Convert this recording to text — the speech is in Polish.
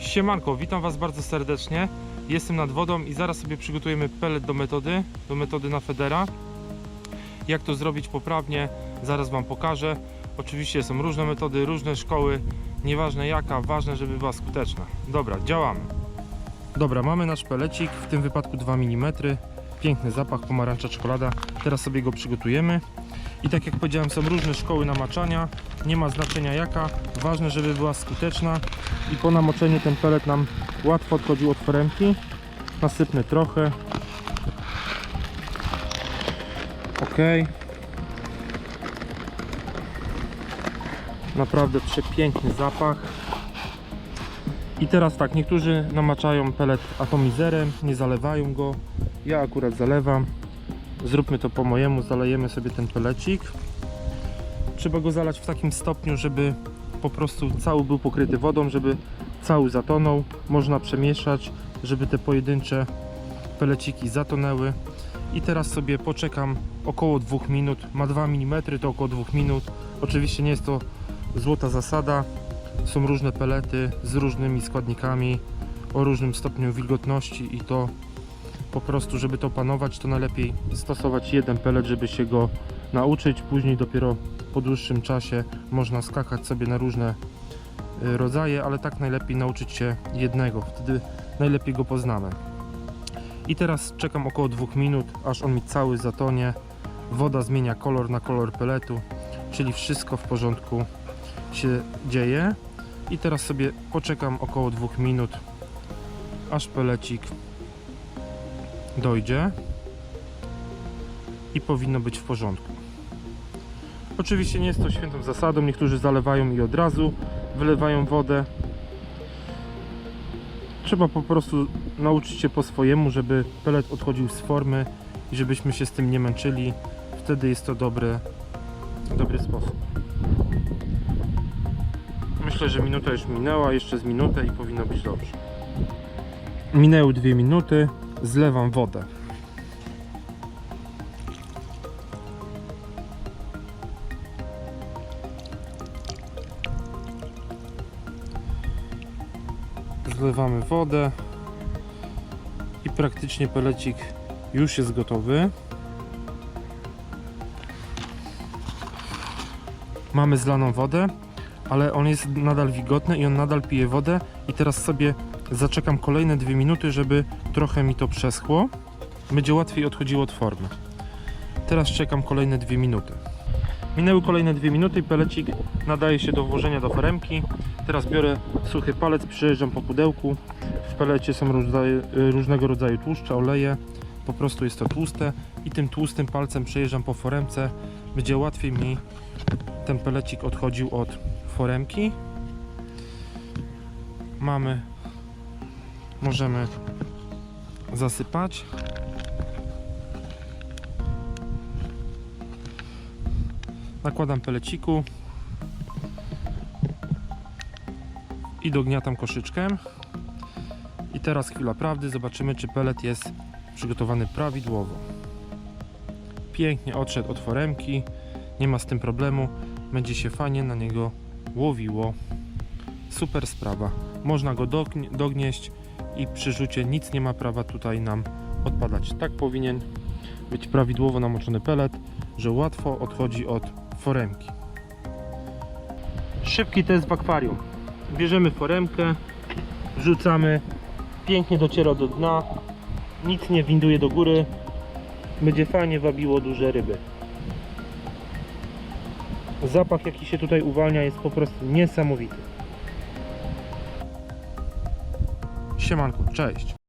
Siemanko, witam Was bardzo serdecznie. Jestem nad wodą i zaraz sobie przygotujemy pellet do metody, do metody na Federa. Jak to zrobić poprawnie, zaraz Wam pokażę. Oczywiście są różne metody, różne szkoły, nieważne jaka, ważne, żeby była skuteczna. Dobra, działamy. Dobra, mamy nasz pelecik, w tym wypadku 2 mm. Piękny zapach, pomarańcza, czekolada. Teraz sobie go przygotujemy. I tak jak powiedziałem, są różne szkoły namaczania. Nie ma znaczenia jaka. Ważne, żeby była skuteczna. I po namoczeniu ten pelet nam łatwo odchodził od foremki. Nasypnę trochę. Ok. Naprawdę przepiękny zapach. I teraz tak, niektórzy namaczają pelet atomizerem, nie zalewają go. Ja akurat zalewam. Zróbmy to po mojemu, zalejemy sobie ten pelecik. Trzeba go zalać w takim stopniu, żeby po prostu cały był pokryty wodą, żeby cały zatonął. Można przemieszać, żeby te pojedyncze peleciki zatonęły. I teraz sobie poczekam około 2 minut. Ma 2 mm, to około 2 minut. Oczywiście nie jest to złota zasada. Są różne pelety z różnymi składnikami o różnym stopniu wilgotności i to po prostu, żeby to panować, to najlepiej stosować jeden pelet, żeby się go nauczyć. Później dopiero po dłuższym czasie można skakać sobie na różne y, rodzaje, ale tak najlepiej nauczyć się jednego, wtedy najlepiej go poznamy. I teraz czekam około 2 minut, aż on mi cały zatonie. Woda zmienia kolor na kolor peletu, czyli wszystko w porządku się dzieje. I teraz sobie poczekam około 2 minut, aż pelecik dojdzie i powinno być w porządku. Oczywiście nie jest to świętą zasadą, niektórzy zalewają i od razu wylewają wodę. Trzeba po prostu nauczyć się po swojemu, żeby pelet odchodził z formy i żebyśmy się z tym nie męczyli. Wtedy jest to dobry, dobry sposób. Myślę, że minuta już minęła, jeszcze z minutę i powinno być dobrze. Minęły dwie minuty, zlewam wodę. Zlewamy wodę i praktycznie pelecik już jest gotowy. Mamy zlaną wodę, ale on jest nadal wilgotny i on nadal pije wodę i teraz sobie zaczekam kolejne dwie minuty, żeby trochę mi to przeschło. Będzie łatwiej odchodziło od formy. Teraz czekam kolejne dwie minuty. Minęły kolejne dwie minuty i pelecik nadaje się do włożenia do foremki. Teraz biorę suchy palec, przejeżdżam po pudełku. W pelecie są rodzaje, różnego rodzaju tłuszcze, oleje. Po prostu jest to tłuste i tym tłustym palcem przejeżdżam po foremce. Będzie łatwiej mi ten pelecik odchodził od foremki. Mamy możemy zasypać. Nakładam peleciku i dogniatam koszyczkiem. I teraz chwila prawdy, zobaczymy czy pelet jest przygotowany prawidłowo. Pięknie odszedł od foremki, nie ma z tym problemu, będzie się fajnie na niego łowiło. Super sprawa. Można go dognie- dognieść i przy rzucie nic nie ma prawa tutaj nam odpadać. Tak powinien być prawidłowo namoczony pelet, że łatwo odchodzi od foremki. Szybki test w akwarium. Bierzemy foremkę, wrzucamy, pięknie dociera do dna, nic nie winduje do góry, będzie fajnie wabiło duże ryby. Zapach jaki się tutaj uwalnia jest po prostu niesamowity. Siemanko, cześć.